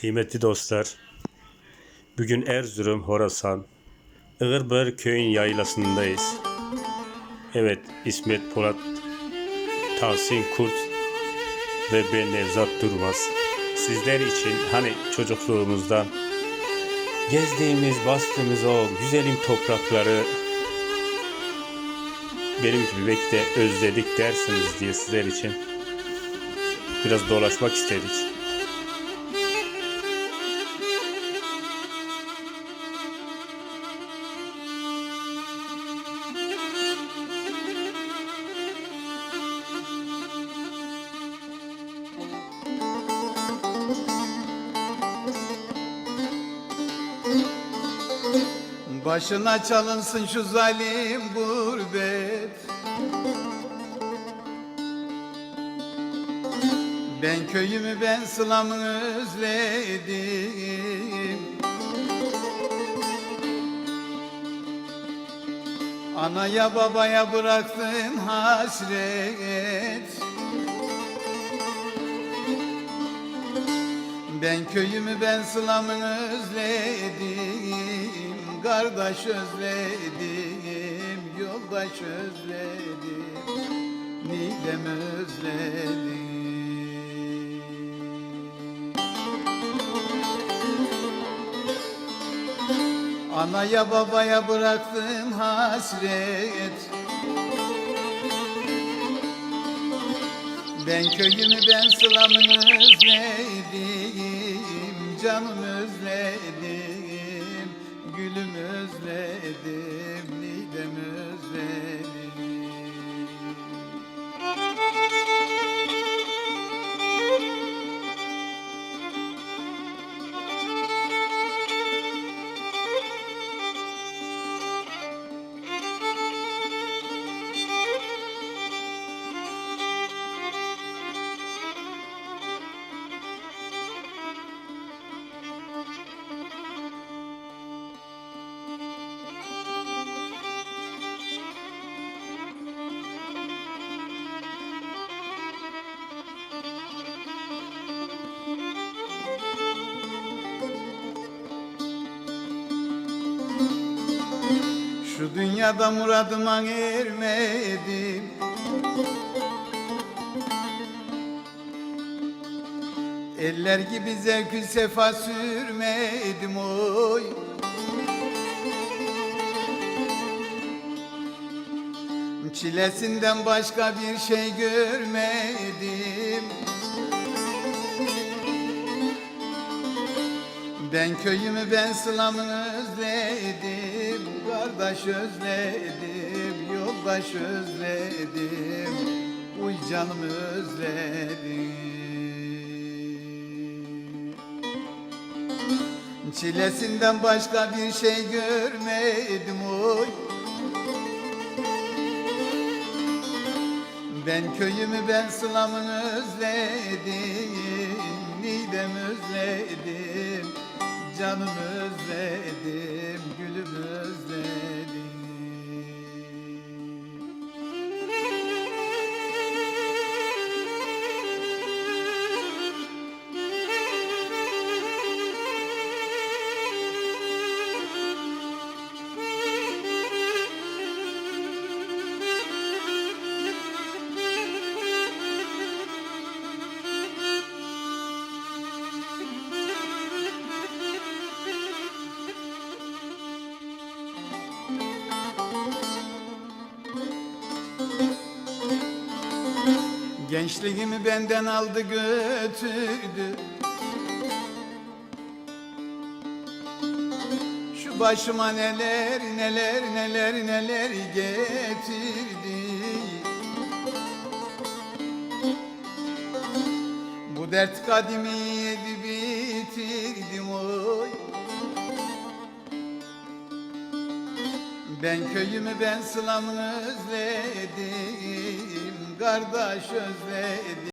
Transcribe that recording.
Kıymetli dostlar, bugün Erzurum, Horasan, Iğırbır köyün yaylasındayız. Evet, İsmet Polat, Tahsin Kurt ve ben Nevzat Durmaz. Sizler için hani çocukluğumuzdan gezdiğimiz, bastığımız o güzelim toprakları benim gibi belki de özledik dersiniz diye sizler için biraz dolaşmak istedik. Başına çalınsın şu zalim gurbet. Ben köyümü ben sılamı özledim. Anaya babaya bıraktım hasret. Ben köyümü ben sılamı özledim Kardeş özledim Yoldaş özledim Nidem özledim. Anaya babaya bıraktım hasret. Ben köyümü ben sılamı özledim Canım özledim Gülüm özledim Nidem özledim Şu dünyada muradıma ermedim Eller gibi zevkü sefa sürmedim oy. Çilesinden başka bir şey görmedim Ben köyümü ben sılamı özledim Kardeş özledim Yoldaş özledim Uy canımı özledim. Çilesinden başka bir şey görmedim oy Ben köyümü ben sılamı özledim Nidem özledim Canım özledim Gülüm özledim Gençliğimi benden aldı götürdü. Şu başıma neler neler neler neler getirdi. Bu dert kadimi yedi bitirdim Ben köyümü ben sılamı özledim Kardeş özledim